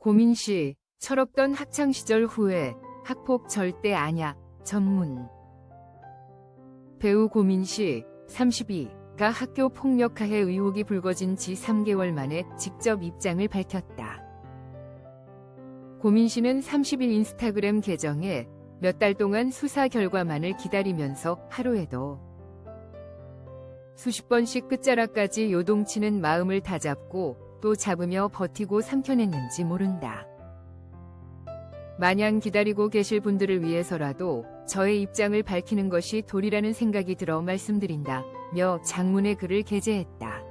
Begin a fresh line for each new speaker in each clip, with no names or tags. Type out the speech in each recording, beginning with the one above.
고민 시 철없던 학창시절 후에 학폭 절대 아냐 전문 배우 고민 시 32가 학교 폭력 가해 의혹이 불거진 지 3개월 만에 직접 입장을 밝혔다. 고민시는 30일 인스타그램 계정에 몇 달 동안 수사 결과만을 기다리면서 하루에도 수십 번씩 끝자락까지 요동치는 마음을 다잡고 또 잡으며 버티고 삼켜냈는지 모른다. 마냥 기다리고 계실 분들을 위해서라도 저의 입장을 밝히는 것이 도리라는 생각이 들어 말씀드린다. 며 장문의 글을 게재했다.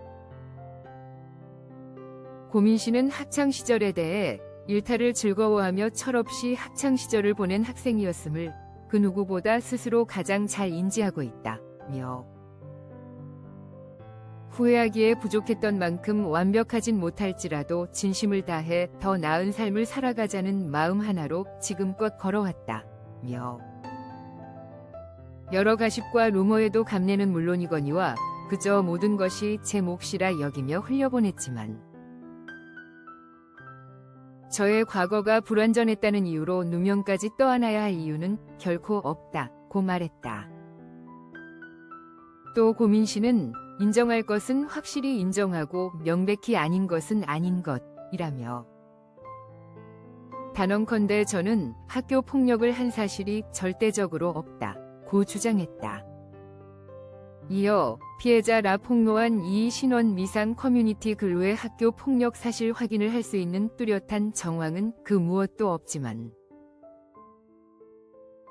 고민 씨는 학창 시절에 대해 일탈을 즐거워하며 철없이 학창 시절을 보낸 학생이었음을 그 누구보다 스스로 가장 잘 인지하고 있다. 며 후회하기에 부족했던 만큼 완벽하진 못할지라도 진심을 다해 더 나은 삶을 살아가자는 마음 하나로 지금껏 걸어왔다. 며 여러 가십과 루머에도 감내는 물론이거니와 그저 모든 것이 제 몫이라 여기며 흘려보냈지만 저의 과거가 불완전했다는 이유로 누명까지 떠안아야 할 이유는 결코 없다. 고 말했다. 또 고민 씨는 인정할 것은 확실히 인정하고 명백히 아닌 것은 아닌 것이라며 단언컨대 저는 학교 폭력을 한 사실이 절대적으로 없다. 고 주장했다. 이어 피해자 라 폭로한 이 신원 미상 커뮤니티 글로의 학교 폭력 사실 확인을 할 수 있는 뚜렷한 정황은 그 무엇도 없지만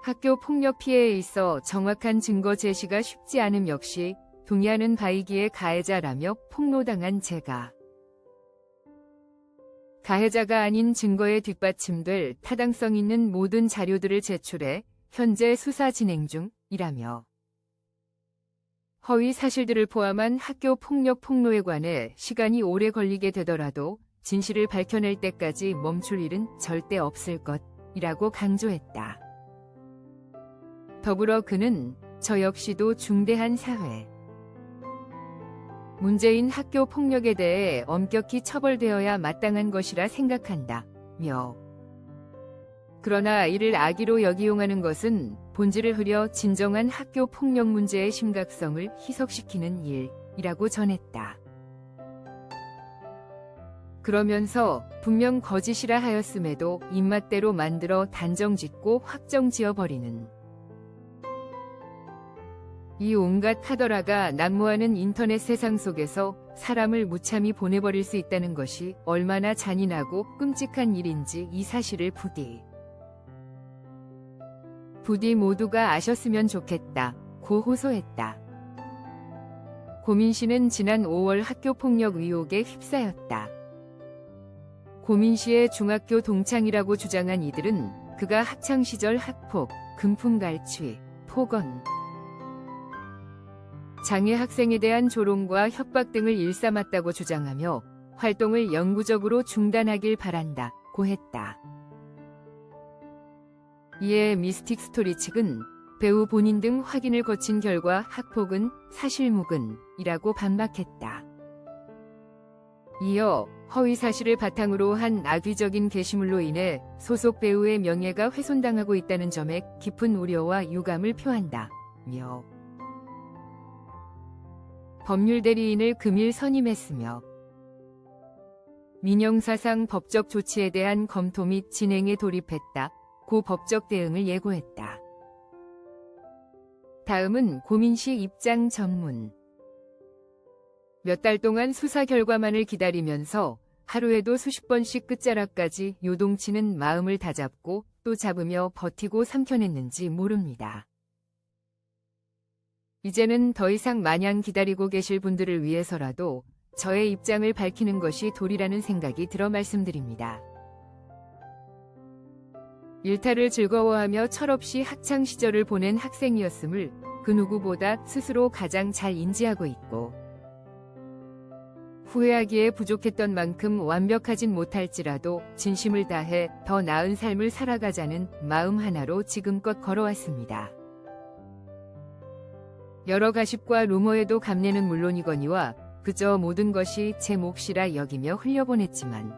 학교 폭력 피해에 있어 정확한 증거 제시가 쉽지 않음 역시 동의하는 바이기의 가해자라며 폭로당한 제가 가해자가 아닌 증거에 뒷받침될 타당성 있는 모든 자료들을 제출해 현재 수사 진행 중이라며 허위 사실들을 포함한 학교 폭력 폭로에 관해 시간이 오래 걸리게 되더라도 진실을 밝혀낼 때까지 멈출 일은 절대 없을 것이라고 강조했다. 더불어 그는 저 역시도 중대한 사회, 문재인 학교 폭력에 대해 엄격히 처벌되어야 마땅한 것이라 생각한다. 며. 그러나 이를 악의로 역이용하는 것은 본질을 흐려 진정한 학교 폭력 문제의 심각성을 희석시키는 일이라고 전했다. 그러면서 분명 거짓이라 하였음에도 입맛대로 만들어 단정 짓고 확정 지어버리는 이 온갖 카더라가 난무하는 인터넷 세상 속에서 사람을 무참히 보내버릴 수 있다는 것이 얼마나 잔인하고 끔찍한 일인지 이 사실을 부디 부디 모두가 아셨으면 좋겠다. 고 호소했다. 고민 씨는 지난 5월 학교 폭력 의혹에 휩싸였다. 고민 씨의 중학교 동창이라고 주장한 이들은 그가 학창 시절 학폭, 금품 갈취, 폭언, 장애 학생에 대한 조롱과 협박 등을 일삼았다고 주장하며 활동을 영구적으로 중단하길 바란다. 고 했다. 이에 미스틱 스토리 측은 배우 본인 등 확인을 거친 결과 학폭은 사실무근이라고 반박했다. 이어 허위 사실을 바탕으로 한 악의적인 게시물로 인해 소속 배우의 명예가 훼손당하고 있다는 점에 깊은 우려와 유감을 표한다. 며 법률 대리인을 금일 선임했으며 민영사상 법적 조치에 대한 검토 및 진행에 돌입했다. 고 법적 대응을 예고했다. 다음은 고민시 입장 전문. 몇 달 동안 수사 결과만을 기다리면서 하루에도 수십 번씩 끝자락까지 요동치는 마음을 다잡고 또 잡으며 버티고 삼켜냈는지 모릅니다. 이제는 더 이상 마냥 기다리고 계실 분들을 위해서라도 저의 입장을 밝히는 것이 도리라는 생각이 들어 말씀드립니다. 일탈을 즐거워하며 철없이 학창 시절을 보낸 학생이었음을 그 누구보다 스스로 가장 잘 인지하고 있고 후회하기에 부족했던 만큼 완벽하진 못할지라도 진심을 다해 더 나은 삶을 살아가자는 마음 하나로 지금껏 걸어왔습니다. 여러 가십과 루머에도 감내는 물론이거니와 그저 모든 것이 제 몫이라 여기며 흘려보냈지만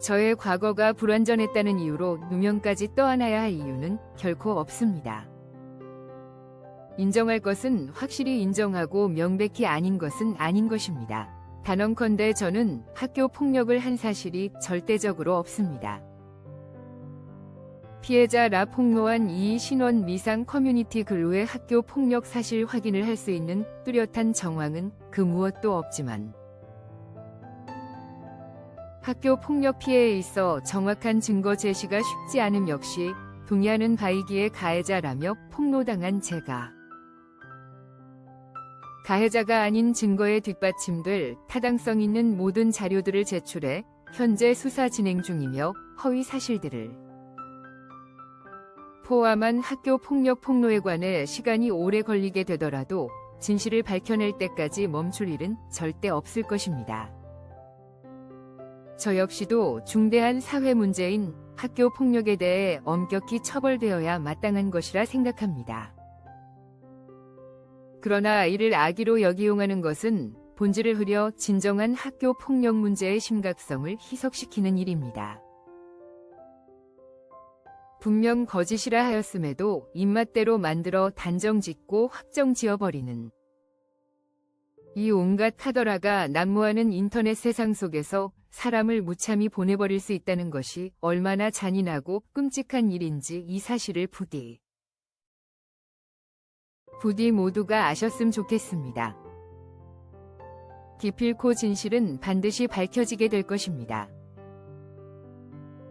저의 과거가 불완전했다는 이유로 누명까지 떠안아야 할 이유는 결코 없습니다. 인정할 것은 확실히 인정하고 명백히 아닌 것은 아닌 것입니다. 단언컨대 저는 학교 폭력을 한 사실이 절대적으로 없습니다. 피해자 라 폭로한 이 신원 미상 커뮤니티 글로의 학교 폭력 사실 확인을 할 수 있는 뚜렷한 정황은 그 무엇도 없지만 학교 폭력 피해에 있어 정확한 증거 제시가 쉽지 않음 역시 동의하는 바이기의 가해자라며 폭로당한 제가. 가해자가 아닌 증거에 뒷받침될 타당성 있는 모든 자료들을 제출해 현재 수사 진행 중이며 허위 사실들을 포함한 학교 폭력 폭로에 관해 시간이 오래 걸리게 되더라도 진실을 밝혀낼 때까지 멈출 일은 절대 없을 것입니다. 저 역시도 중대한 사회 문제인 학교 폭력에 대해 엄격히 처벌되어야 마땅한 것이라 생각합니다. 그러나 이를 악의로 역이용하는 것은 본질을 흐려 진정한 학교 폭력 문제의 심각성을 희석시키는 일입니다. 분명 거짓이라 하였음에도 입맛대로 만들어 단정 짓고 확정 지어버리는 이 온갖 카더라가 난무하는 인터넷 세상 속에서 사람을 무참히 보내버릴 수 있다는 것이 얼마나 잔인하고 끔찍한 일인지 이 사실을 부디 부디 모두가 아셨음 좋겠습니다. 기필코 진실은 반드시 밝혀지게 될 것입니다.